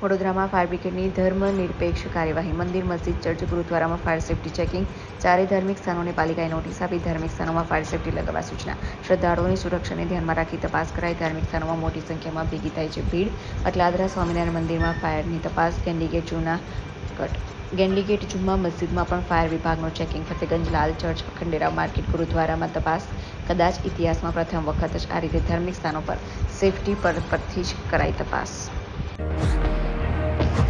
વડોદરામાં ફાયર બ્રિગેડની ધર્મનિરપેક્ષ કાર્યવાહી. મંદિર, મસ્જિદ, ચર્ચ, ગુરુદ્વારામાં ફાયર સેફટી ચેકિંગ ચારે ધાર્મિક સ્થાનોને પાલિકાએ નોટિસ આપી ધાર્મિક સ્થાનોમાં ફાયર સેફટી લગાવવા સૂચના. શ્રદ્ધાળુઓની સુરક્ષાને ધ્યાનમાં રાખી તપાસ કરાઈ. ધાર્મિક સ્થાનોમાં મોટી સંખ્યામાં ભેગી થાય છે ભીડ. અટલાદરા સ્વામિનારાયણ મંદિરમાં ફાયરની તપાસ. કેન્ડિગેટ જૂના કટ ગેન્ડીગેટ જુમ્મા મસ્જિદમાં પણ ફાયર વિભાગનો checking. Fatehganj Lal church Khandera market ગુરુદ્વારામાં તપાસ. કદાચ ઇતિહાસમાં પ્રથમ વખત જ આ રીતે ધાર્મિક સ્થાનો પર સેફટી પર પરથી જ કરાઈ તપાસ.